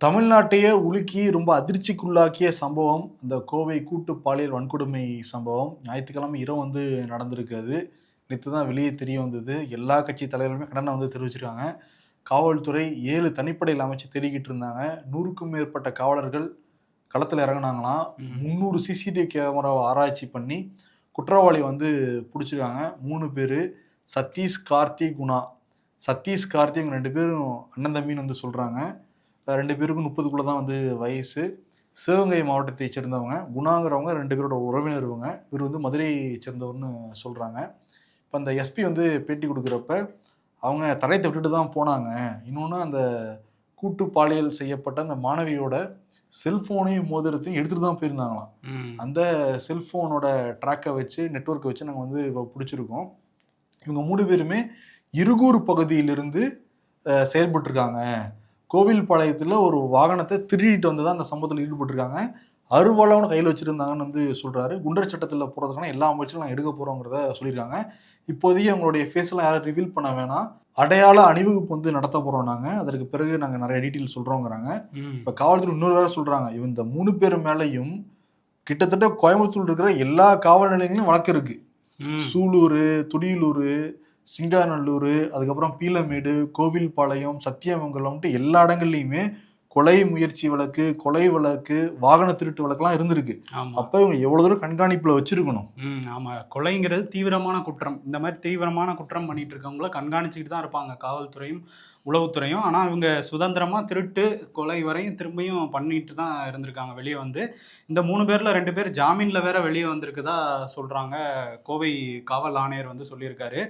தமிழ்நாட்டையே உலுக்கி ரொம்ப அதிர்ச்சிக்குள்ளாக்கிய சம்பவம் இந்த கோவை கூட்டு பாலியல் வன்கொடுமை சம்பவம். ஞாயிற்றுக்கிழமை இரவு வந்து நடந்திருக்கு அது நேற்று தான் வெளியே தெரிய வந்தது. எல்லா கட்சி தலைவர்களுமே கடனை வந்து தெரிவிச்சிருக்காங்க. காவல்துறை ஏழு தனிப்படையில் அமைச்சு தேடிக்கிட்டு இருந்தாங்க. நூறுக்கும் மேற்பட்ட காவலர்கள் களத்தில் இறங்குனாங்களாம். முந்நூறு சிசிடிவி கேமராவை ஆராய்ச்சி பண்ணி குற்றவாளி வந்து பிடிச்சிருக்காங்க. மூணு பேர் சதீஷ் கார்த்திக் குணா. சதீஷ் கார்த்திக் ரெண்டு பேரும் அண்ணன் தம்பின்னு வந்து சொல்கிறாங்க ரெண்டு பேருக்கும் முப்பதுக்குள்ளே தான் வந்து வயசு. சிவகங்கை மாவட்டத்தை சேர்ந்தவங்க குணாங்கிறவங்க ரெண்டு பேரோட உறவினர் இவங்க. இவர் வந்து மதுரையை சேர்ந்தவர்னு சொல்கிறாங்க இப்போ அந்த எஸ்பி வந்து பேட்டி கொடுக்குறப்ப அவங்க தடயத்தை விட்டுட்டு தான் போனாங்க. இன்னொன்று அந்த கூட்டு பாலியல் செய்யப்பட்ட அந்த மாணவியோட செல்ஃபோனையும் மோதிரத்தையும் எடுத்துகிட்டு தான் போயிருந்தாங்களாம். அந்த செல்ஃபோனோட ட்ராக்கை வச்சு நெட்வொர்க்கை வச்சு நாங்கள் வந்து இப்போ பிடிச்சிருக்கோம். இவங்க மூணு பேருமே இருகூர் பகுதியிலிருந்து செயல்பட்டிருக்காங்க. கோவில்பாளையத்தில் ஒரு வாகனத்தை திருடிட்டு வந்து தான் அந்த சம்பவத்தில் ஈடுபட்டிருக்காங்க. அருவாளாவும் கையில் வச்சுருந்தாங்கன்னு வந்து சொல்கிறாரு குண்டர் சட்டத்தில் போகிறதுக்கான எல்லா முயற்சியும் நாங்கள் எடுக்க போகிறோங்கிறத சொல்லியிருக்காங்க. இப்போதைக்கு அவங்களுடைய ஃபேஸ்லாம் யாரும் ரிவீல் பண்ண வேணாம். அடையாள அணிவகுப்பு வந்து நடத்த போகிறோம் நாங்கள் அதற்கு பிறகு நாங்கள் நிறைய டீட்டெயில் சொல்கிறோங்கிறாங்க. இப்போ காவல்துறை இன்னொரு வேற சொல்றாங்க. இவன் இந்த மூணு பேர் மேலேயும் கிட்டத்தட்ட கோயம்புத்தூர் இருக்கிற எல்லா காவல் நிலையங்களும் வழக்கு இருக்கு. ம். சூலூர் துடியலூர் சிங்காநல்லூர் அதுக்கப்புறம் பீலமேடு கோவில்பாளையம் சத்தியமங்கலம்ட்டு எல்லா இடங்கள்லையுமே கொலை முயற்சி வழக்கு கொலை வழக்கு வாகன திருட்டு வழக்குலாம் இருந்திருக்கு. அப்போ இவங்க எவ்வளவு தூரம் கண்காணிப்புல வச்சிருக்கணும்? ம் ஆமா. கொலைங்கிறது தீவிரமான குற்றம். இந்த மாதிரி தீவிரமான குற்றம் பண்ணிட்டு இருக்கவங்கள கண்காணிச்சுக்கிட்டு தான் இருப்பாங்க காவல்துறையும் உளவுத்துறையும். ஆனா இவங்க சுதந்திரமா திருட்டு கொலை வரையும் திரும்பியும் பண்ணிட்டு தான் இருந்திருக்காங்க வெளியே வந்து. இந்த மூணு பேர்ல ரெண்டு பேர் ஜாமீன்ல வேற வெளியே வந்திருக்குதா சொல்றாங்க கோவை காவல் ஆணையர் வந்து சொல்லியிருக்காரு.